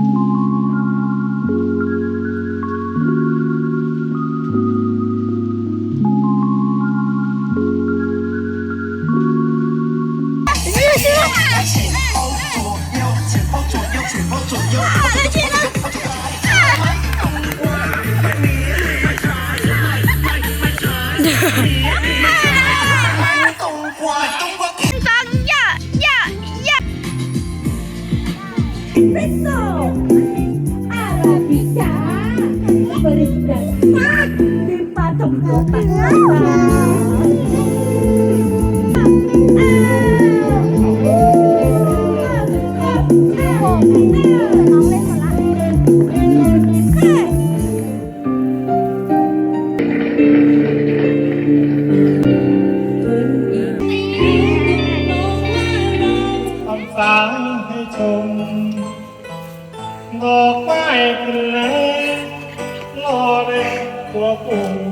you สารให้ดอกไม้เป็นแลรอเด็กตัวปุ่ม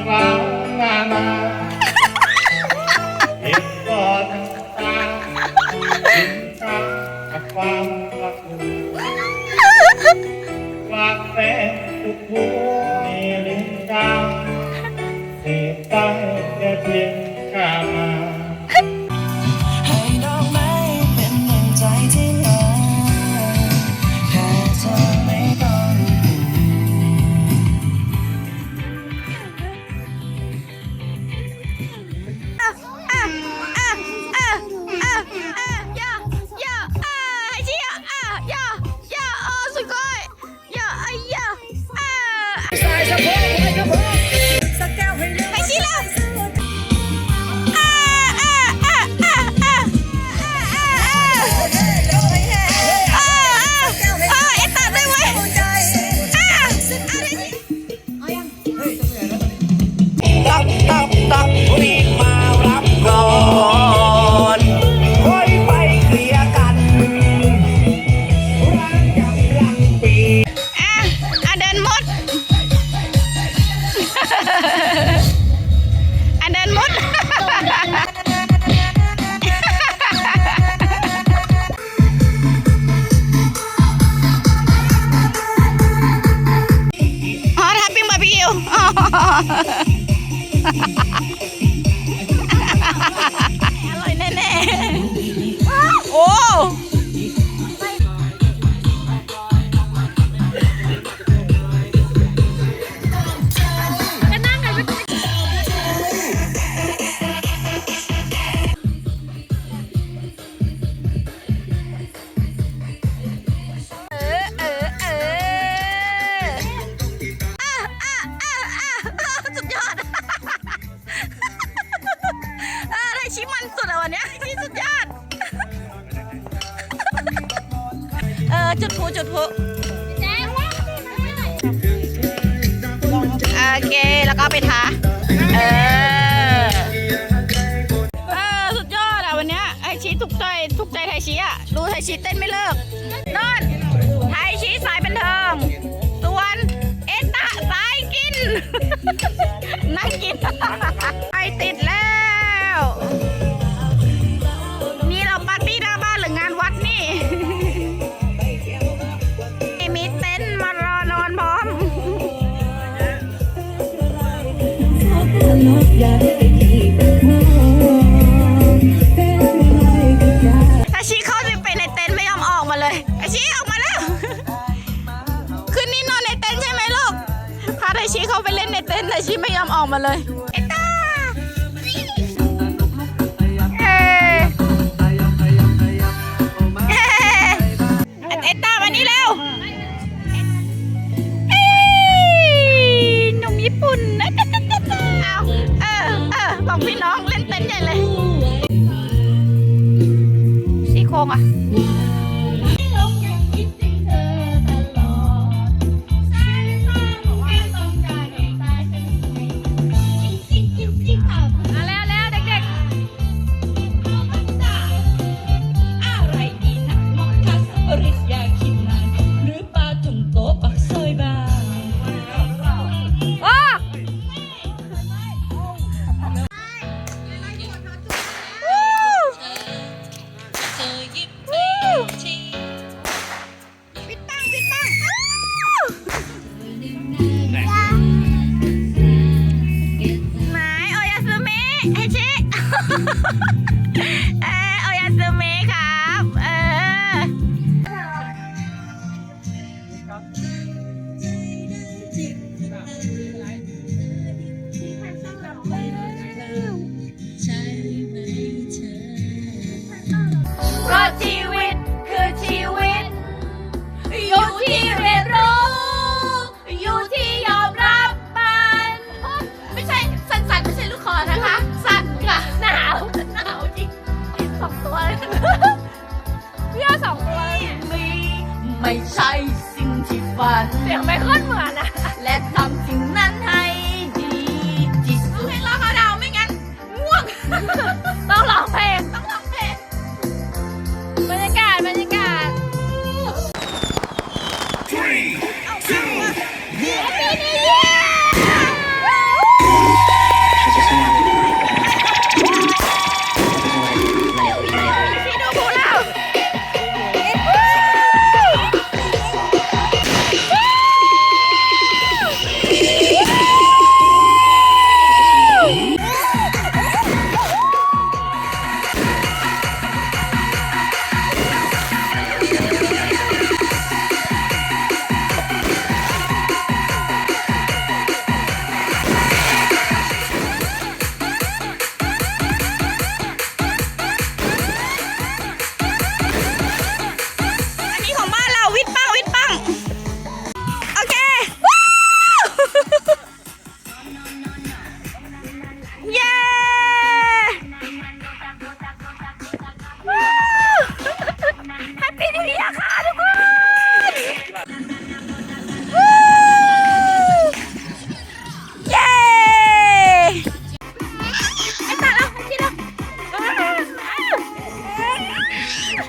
rana. ูจุดพูโอเค แล้วก็ไปทาเออสุดยอดอะวันนี้ยไอชีถูกใจถูกใจไทยชีอะ ดูไทยชีเต้นไม่เลิกนอนไทยชีสายเป็นเทิงส่วนเอตะสายกิน นั่งกินไอติด อกมาเลย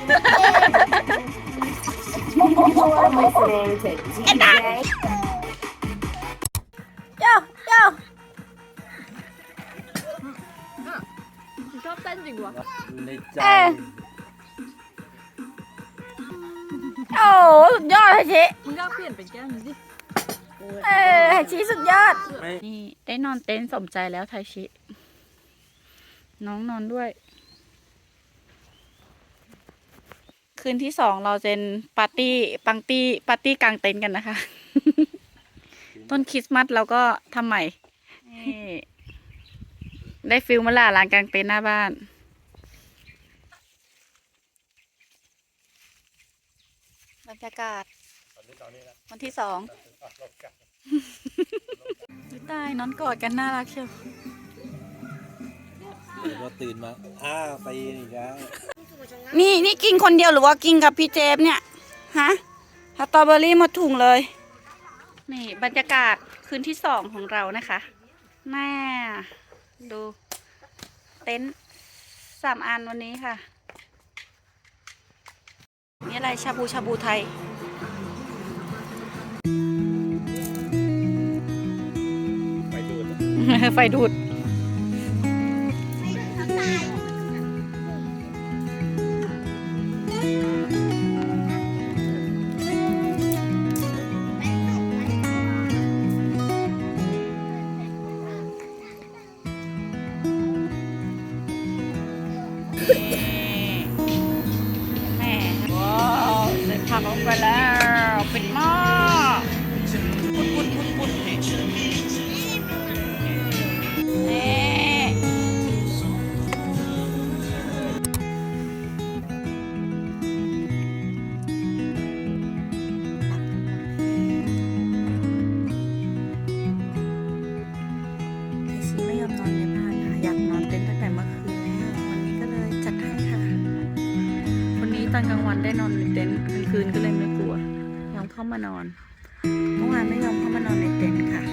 โย่โย่ชอบเต้นจริงวะในใจเออโอ้โหสุดยอดไฮชิมึงก็เปลี่ยนเป็นแก้มนี้ดิเออไฮชิสุดยอดนี่ได้นอนเต็นท์สมใจแล้วไทชิ น้องนอนด้วย คืนที่สองเราจะเป็นปาร์ตี้ปังตี้ปาร์ตี้กลางเต็นท์กันนะคะ ต้นคริสต์มาสเราก็ทำใหม่นี่ได้ฟิลมาล่าลานกลางเต็นท์หน้าบ้านบรรยากาศ วันที่สองอุ๊ยตายนอนกอดกันน่ารักเชียว เดี๋ยวเราตื่นมา อ้าไปอีกแล้ว นี่นี่กินคนเดียวหรือว่ากินกับพี่เจฟเนี่ยฮะสตรอเบอรี่หมาถุงเลย นี่บรรยากาศคืนที่สองของเรานะคะแน่ดูเต็นท์สามอันวันนี้ค่ะนี่อะไรชาบูชาบูไทยไปดูดไฟดูด Yeah. ามานอน เมื่อวานไม่ยอมเข้ามานอนในเต็นท์ค่ะ